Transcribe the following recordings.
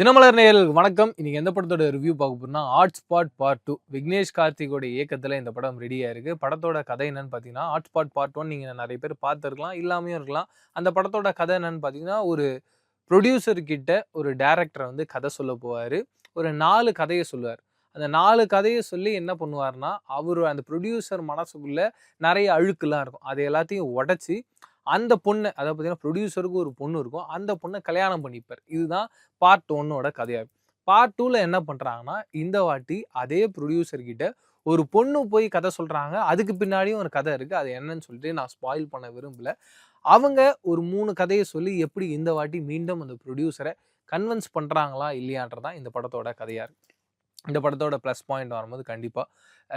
தினமலர் நேயர்களுக்கு வணக்கம். இன்னைக்கு எந்த படத்தோட ரிவ்யூ பார்க்க போறோம்னா hot spot part two Vignesh கார்த்திகோட இயக்கத்தில் இந்த படம் ரெடியாக இருக்குது படத்தோட கதை என்னன்னு பார்த்தீங்கன்னா ஹாட் ஸ்பாட் பார்ட் ஒன் நீங்கள் நிறைய பேர் பார்த்துருக்கலாம் இல்லாமையும் இருக்கலாம். அந்த படத்தோட கதை என்னன்னு பார்த்தீங்கன்னா ஒரு ப்ரொடியூசர் கிட்ட ஒரு டேரக்டர் வந்து கதை சொல்ல போவார். ஒரு நாலு கதையை சொல்லுவார். அந்த நாலு கதையை சொல்லி என்ன பண்ணுவார்னா அவர் அந்த ப்ரொடியூசர் மனசுக்குள்ளே நிறைய அழுக்குலாம் இருக்கும். அதை எல்லாத்தையும் உடச்சி அந்த பொண்ணை அதாவது பார்த்தீங்கன்னா ப்ரொடியூசருக்கு ஒரு பொண்ணு இருக்கும். அந்த பொண்ணை கல்யாணம் பண்ணிப்பார். இதுதான் பார்ட் ஒன்னோட கதையாக பார்ட் டூவில் என்ன பண்ணுறாங்கன்னா இந்த வாட்டி அதே ப்ரொடியூசர்கிட்ட ஒரு பொண்ணு போய் கதை சொல்கிறாங்க அதுக்கு பின்னாடியும் ஒரு கதை இருக்குது அது என்னன்னு சொல்லிட்டு நான் ஸ்பாயில் பண்ண விரும்பல. அவங்க ஒரு மூணு கதையை சொல்லி எப்படி இந்த வாட்டி மீண்டும் அந்த ப்ரொடியூசரை கன்வின்ஸ் பண்ணுறாங்களா இல்லையான்றதான் இந்த படத்தோட கதையாக இருக்குது இந்த படத்தோட ப்ளஸ் பாயிண்ட் வரும்போது கண்டிப்பாக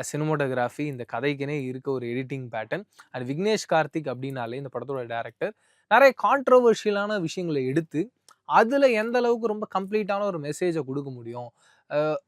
சினிமோட்டோகிராஃபி இந்த கதைக்குனே இருக்க ஒரு editing pattern and Vignesh Karthik அப்படின்னாலே இந்த படத்தோட டேரக்டர் நிறைய கான்ட்ரவர்ஷியலான விஷயங்களை எடுத்து அதில் எந்த அளவுக்கு ரொம்ப கம்ப்ளீட்டான ஒரு மெசேஜை கொடுக்க முடியும்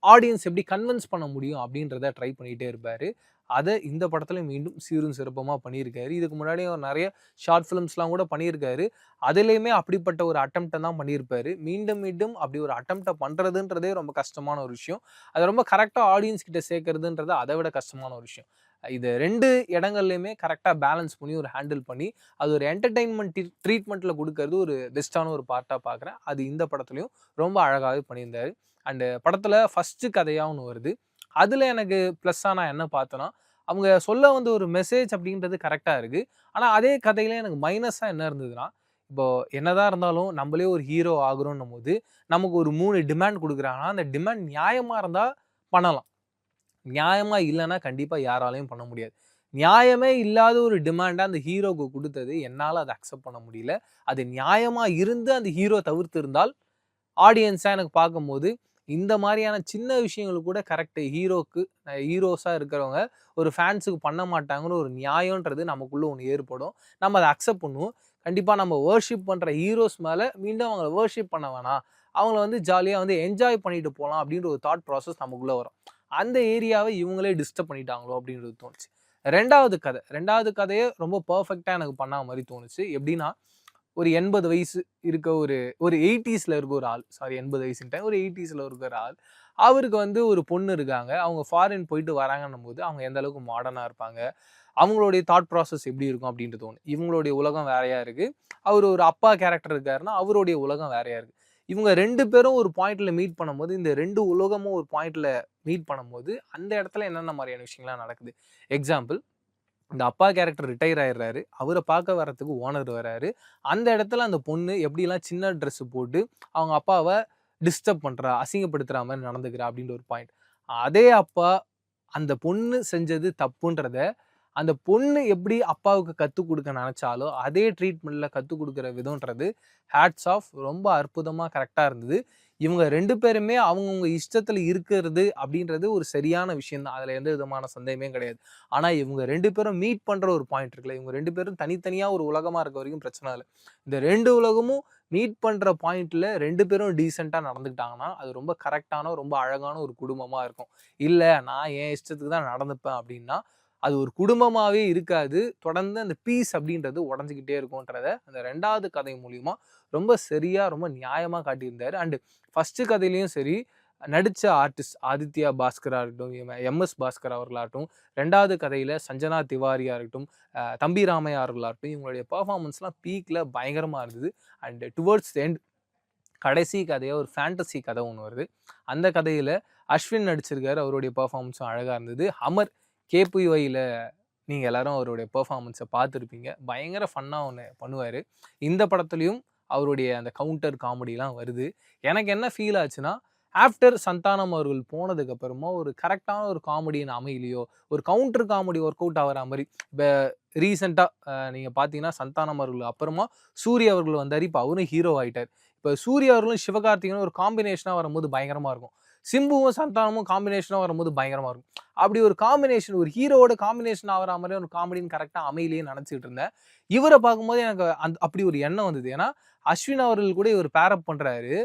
ஆடியன்ஸ் எப்படி கன்வின்ஸ் பண்ண முடியும் அப்படின்றத ட்ரை பண்ணிகிட்டே இருப்பார். அதை இந்த படத்துல மீண்டும் சீரும் சிறப்பமாக பண்ணியிருக்காரு. இதுக்கு முன்னாடி அவர் நிறைய ஷார்ட் ஃபிலிம்ஸ்லாம் கூட பண்ணியிருக்காரு. அதுலேயுமே அப்படிப்பட்ட ஒரு அட்டம்ப்டை தான் பண்ணியிருப்பாரு. மீண்டும் மீண்டும் அப்படி ஒரு அட்டம்ப்டை பண்ணுறதுன்றதே ரொம்ப கஷ்டமான ஒரு விஷயம். அதை ரொம்ப கரெக்டாக ஆடியன்ஸ் கிட்ட சேர்க்கறதுன்றது அதை விட கஷ்டமான ஒரு விஷயம். இது ரெண்டு இடங்கள்லையுமே கரெக்டாக பேலன்ஸ் பண்ணி ஒரு ஹேண்டில் பண்ணி அது ஒரு என்டர்டெயின்மெண்ட் ட்ரீட்மெண்ட்டில் கொடுக்கறது ஒரு பெஸ்ட்டான ஒரு பார்ட்டாக பார்க்குறேன். அது இந்த படத்துலையும் ரொம்ப அழகாகவே பண்ணியிருந்தார். அண்டு படத்தில் ஃபஸ்ட்டு கதையாக ஒன்று வருது. அதில் எனக்கு ப்ளஸ்ஸாக நான் என்ன பார்த்தேன்னா அவங்க சொல்ல வந்து ஒரு மெசேஜ் அப்படின்றது கரெக்டாக இருக்குது ஆனால் அதே கதையில் எனக்கு மைனஸாக என்ன இருந்ததுன்னா இப்போ என்னதான் இருந்தாலும் நம்மளே ஒரு ஹீரோ ஆகுறோன்னும் போது நமக்கு ஒரு மூணு டிமாண்ட் கொடுக்குறாங்கன்னா அந்த டிமாண்ட் நியாயமாக இருந்தால் பண்ணலாம். நியாயமாக இல்லைன்னா கண்டிப்பாக யாராலையும் பண்ண முடியாது. நியாயமே இல்லாத ஒரு டிமாண்டை அந்த ஹீரோவுக்கு கொடுத்தது என்னால் அதை அக்செப்ட் பண்ண முடியல. அது நியாயமாக இருந்து அந்த ஹீரோ தவிர்த்து இருந்தால் ஆடியன்ஸாக எனக்கு பார்க்கும்போது இந்த மாதிரியான சின்ன விஷயங்கள் கூட கரெக்டு ஹீரோக்கு ஹீரோஸாக இருக்கிறவங்க ஒரு ஃபேன்ஸுக்கு பண்ண மாட்டாங்கன்னு ஒரு நியாயன்றது நமக்குள்ளே ஒன்று ஏற்படும். நம்ம அதை அக்செப்ட் பண்ணுவோம். கண்டிப்பாக நம்ம வேர்ஷிப் பண்ணுற ஹீரோஸ் மேலே மீண்டும் அவங்கள வேர்ஷிப் பண்ண வேணாம். அவங்கள வந்து ஜாலியாக வந்து என்ஜாய் பண்ணிட்டு போகலாம் அப்படின்ற ஒரு தாட் ப்ராசஸ் நமக்குள்ளே வரும். அந்த ஏரியாவை இவங்களே டிஸ்டர்ப் பண்ணிட்டாங்களோ அப்படின்றது தோணுச்சு. ரெண்டாவது கதை ரெண்டாவது கதையை ரொம்ப பர்ஃபெக்டாக எனக்கு பண்ண மாதிரி தோணுச்சு. எப்படின்னா ஒரு எண்பது வயசு இருக்க ஒரு ஒரு எயிட்டிஸில் இருக்க ஒரு ஆள் சாரி எண்பது வயசுன்ட்டேன். ஒரு எயிட்டிஸில் இருக்கிற ஆள். அவருக்கு வந்து ஒரு பொண்ணு இருக்காங்க. அவங்க ஃபாரின் போயிட்டு வராங்கன்னும் போது அவங்க எந்த அளவுக்கு மாடர்னாக இருப்பாங்க? அவங்களுடைய தாட் ப்ராசஸ் எப்படி இருக்கும் அப்படின்ட்டு தோணும் இவங்களுடைய உலகம் வேறையா இருக்குது அவர் ஒரு அப்பா கேரக்டர் இருக்காருன்னா அவருடைய உலகம் வேறையா இருக்குது இவங்க ரெண்டு பேரும் ஒரு பாயிண்ட்ல மீட் பண்ணும்போது இந்த ரெண்டு உலகமும் ஒரு பாயிண்ட்ல மீட் பண்ணும்போது அந்த இடத்துல என்னென்ன மாதிரியான விஷயங்கள்லாம் நடக்குது? எக்ஸாம்பிள் இந்த அப்பா கேரக்டர் ரிட்டையர் ஆயிடுறாரு. அவரை பார்க்க வரத்துக்கு ஓனர் வராரு அந்த இடத்துல அந்த பொண்ணு எப்படிலாம் சின்ன ட்ரெஸ் போட்டு அவங்க அப்பாவை டிஸ்டர்ப் பண்ணுறா அசிங்கப்படுத்துகிற மாதிரி நடந்துக்கிறா அப்படின்ற ஒரு பாயிண்ட் அதே அப்பா அந்த பொண்ணு செஞ்சது தப்புன்றத அந்த பொண்ணு எப்படி அப்பாவுக்கு கற்றுக் கொடுக்க நினச்சாலோ அதே ட்ரீட்மெண்ட்டில் கற்றுக் கொடுக்குற விதம்ன்றது ஹேட்ஸ் ஆஃப் ரொம்ப அற்புதமாக கரெக்டாக இருந்தது. இவங்க ரெண்டு பேருமே அவங்கவுங்க இஷ்டத்தில் இருக்கிறது அப்படின்றது ஒரு சரியான விஷயம் தான் அதில் எந்த விதமான சந்தேகமே கிடையாது. ஆனால் இவங்க ரெண்டு பேரும் மீட் பண்ணுற ஒரு பாயிண்ட் இருக்குல்ல இவங்க ரெண்டு பேரும் தனித்தனியாக ஒரு உலகமாக இருக்க வரைக்கும் பிரச்சனை இல்லை. இந்த ரெண்டு உலகமும் மீட் பண்ணுற பாயிண்ட்டில் ரெண்டு பேரும் டீசெண்டாக நடந்துக்கிட்டாங்கன்னா அது ரொம்ப கரெக்டான ரொம்ப அழகான ஒரு குடும்பமாக இருக்கும். இல்லை நான் என் இஷ்டத்துக்கு தான் நடந்துப்பேன் அப்படின்னா அது ஒரு குடும்பமாகவே இருக்காது. தொடர்ந்து அந்த பீஸ் அப்படின்றது உடஞ்சிக்கிட்டே இருக்கும்ன்றத அந்த ரெண்டாவது கதை மூலிமா ரொம்ப சரியாக ரொம்ப நியாயமாக காட்டியிருந்தார். அண்டு ஃபஸ்ட்டு கதையிலையும் சரி நடித்த ஆர்டிஸ்ட் ஆதித்யா பாஸ்கரா இருக்கட்டும் எம்எஸ் பாஸ்கர் அவர்களாகட்டும் ரெண்டாவது கதையில் சஞ்சனா திவாரியாக இருக்கட்டும் தம்பி ராமையா அவர்களாகட்டும் இவங்களுடைய பர்ஃபார்மன்ஸ்லாம் பீக்கில் பயங்கரமாக இருந்தது. அண்டு டுவர்ட்ஸ் எண்ட் கடைசி கதையாக ஒரு ஃபேண்டசி கதை ஒன்று வருது. அந்த கதையில் அஸ்வின் நடிச்சிருக்காரு. அவருடைய பர்ஃபார்மன்ஸும் அழகாக இருந்தது. அமர் கேபிஒயில் நீங்கள் எல்லாரும் அவருடைய பெர்ஃபார்மன்ஸை பார்த்துருப்பீங்க. பயங்கர ஃபன்னாக ஒன்று பண்ணுவார். இந்த படத்துலையும் அவருடைய அந்த கவுண்டர் காமெடிலாம் வருது. எனக்கு என்ன ஃபீல் ஆச்சுன்னா ஆஃப்டர் சந்தானம் அவர்கள் போனதுக்கு அப்புறமா ஒரு கரெக்டான ஒரு காமெடியின் அமையிலையோ ஒரு கவுண்டர் காமெடி ஒர்க் அவுட் ஆகிற மாதிரி இப்போ ரீசெண்டாக நீங்கள் பார்த்தீங்கன்னா சந்தானம் அவர்கள் அப்புறமா சூரிய அவர்கள் வந்தார். இப்போ அவரும் ஹீரோ ஆகிட்டார் இப்போ சூரிய அவர்களும் சிவகார்த்திகனும் ஒரு காம்பினேஷனாக வரும்போது பயங்கரமாக இருக்கும். சிம்புவும் சந்தானமும் காம்பினேஷனாக வரும்போது பயங்கரமாக இருக்கும். அப்படி ஒரு காம்பினேஷன் ஒரு ஹீரோவோட காம்பினேஷன் ஆகிற மாதிரி ஒரு காமெடின்னு கரெக்டாக அமையிலேயே நினச்சிட்டு இருந்தேன். இவரை பார்க்கும்போது எனக்கு அந்த அப்படி ஒரு எண்ணம் வந்தது. ஏன்னா அஸ்வின் அவர்கள் கூட இவர் பேரப் பண்ணுறாரு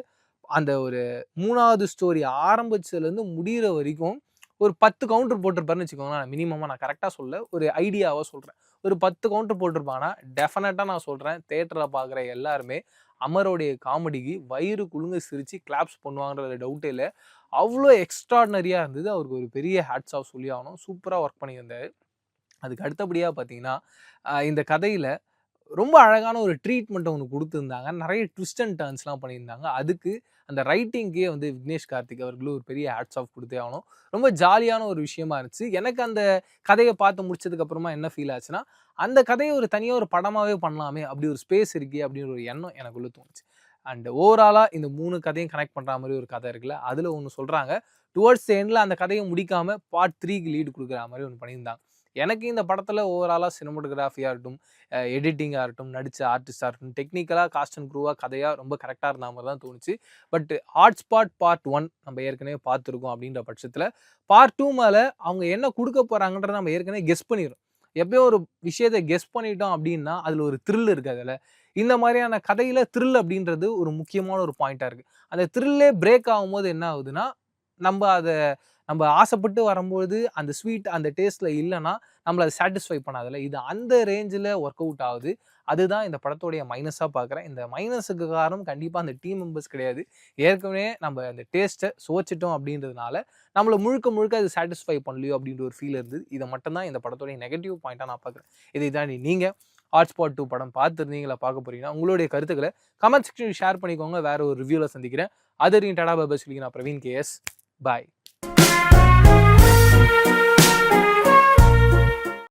அந்த ஒரு மூணாவது ஸ்டோரி ஆரம்பிச்சதுலேருந்து முடிகிற வரைக்கும் ஒரு பத்து கவுண்டர் போட்டிருப்பாருன்னு வச்சுக்கோங்களேன். மினிமமாக நான் கரெக்டாக சொல்ல ஒரு ஐடியாவாக சொல்கிறேன் ஒரு பத்து கவுண்டர் போட்டிருப்பாங்கன்னா டெஃபினட்டாக நான் சொல்கிறேன் தேட்டரில் பார்க்குற எல்லாருமே அமரோடைய காமெடிக்கு வயிறு குலுங்க சிரித்து கிளாப்ஸ் பண்ணுவாங்கன்ற டவுட்டே இல்லை. அவ்வளோ எக்ஸ்ட்ராடனரியாக இருந்தது. அவருக்கு ஒரு பெரிய ஹேட்ஸ் ஆஃப் சொல்லி ஆகணும். சூப்பராக ஒர்க் பண்ணியிருந்தாரு. அதுக்கு அடுத்தபடியாக பார்த்தீங்கன்னா இந்த கதையில் ரொம்ப அழகான ஒரு ட்ரீட்மெண்ட் ஒன்று கொடுத்துருந்தாங்க. நிறைய ட்விஸ்ட் அண்ட் டர்ன்ஸ்லாம் பண்ணியிருந்தாங்க. அதுக்கு அந்த ரைட்டிங்க்கே வந்து விக்னேஷ் கார்த்திக் அவர்களும் ஒரு பெரிய ஹேட்ஸ் ஆஃப் கொடுத்தே ஆகணும். ரொம்ப ஜாலியான ஒரு விஷயமா இருந்துச்சு. எனக்கு அந்த கதையை பார்த்து முடிச்சதுக்கப்புறமா என்ன ஃபீல் ஆச்சுன்னா அந்த கதையை ஒரு தனியாக ஒரு படமாகவே பண்ணலாமே அப்படி ஒரு ஸ்பேஸ் இருக்கே அப்படின்னு ஒரு எண்ணம் எனக்குள்ளே தோணுச்சு. அண்ட் ஓவராலாக இந்த மூணு கதையும் கனெக்ட் பண்ணுற மாதிரி ஒரு கதை இருக்குல்ல அதில் ஒன்று சொல்கிறாங்க டுவர்ட்ஸ் எண்டில் அந்த கதையை முடிக்காமல் பார்ட் த்ரீக்கு லீடு கொடுக்குற மாதிரி ஒன்று பண்ணியிருந்தாங்க. எனக்கு இந்த படத்தில் ஓவராலாக சினிமோட்டோகிராஃபியாக இருக்கட்டும் எடிட்டிங்காக இருக்கட்டும் நடித்த ஆர்டிஸ்டாக இருக்கட்டும் டெக்னிக்கலாக காஸ்ட் அண்ட் க்ரூவாக கதையாக ரொம்ப கரெக்டாக இருந்த மாதிரி தான் தோணுச்சு. But hot spot part one நம்ம ஏற்கனவே பார்த்துருக்கோம் அப்படின்ற பட்சத்தில் பார்ட் டூ மேலே அவங்க என்ன கொடுக்க போகிறாங்கன்றத நம்ம ஏற்கனவே கெஸ் பண்ணிடுறோம் எப்பயும் ஒரு விஷயத்தை கெஸ் பண்ணிட்டோம் அப்படின்னா அதில் ஒரு த்ரில் இருக்குது அதில் இந்த மாதிரியான கதையில் த்ரில் அப்படின்றது ஒரு முக்கியமான ஒரு பாயிண்ட்டாக இருக்குது அந்த த்ரில்லே பிரேக் ஆகும்போது என்ன ஆகுதுன்னா நம்ம அதை நம்ம ஆசைப்பட்டு வரும்போது அந்த ஸ்வீட் அந்த டேஸ்ட்டில் இல்லைன்னா நம்மளை அதை சாட்டிஸ்ஃபை பண்ணாதில்ல. இது அந்த ரேஞ்சில் ஒர்க் அவுட் ஆகுது. அதுதான் இந்த படத்தோடைய மைனஸாக பார்க்குறேன் இந்த மைனஸுக்கு காரணம் கண்டிப்பாக அந்த டீம் மெம்பர்ஸ் கிடையாது. ஏற்கனவே நம்ம அந்த டேஸ்ட்டை சுவைச்சிட்டோம் அப்படின்றதுனால நம்மளை முழுக்க முழுக்க அது சாட்டிஸ்ஃபை பண்ணலையோ அப்படின்ற ஒரு ஃபீல் இருந்தது. இதை மட்டும்தான் இந்த படத்தோடைய நெகட்டிவ் பாயிண்ட்டாக நான் பார்க்குறேன் இதை தாண்டி நீங்கள் ஹாட்ஸ்பாட் டூ படம் பார்த்துருந்தீங்களா பார்க்க போறீங்கன்னா உங்களுடைய கருத்துக்களை கமெண்ட் செக்ஷன் ஷேர் பண்ணிக்கோங்க. வேற ஒரு ரிவ்யூவில் சந்திக்கிறேன். அதரையும் டடா பாபா சொல்லிக்கிறேன். நான் பிரவீன் கேஎஸ் பாய்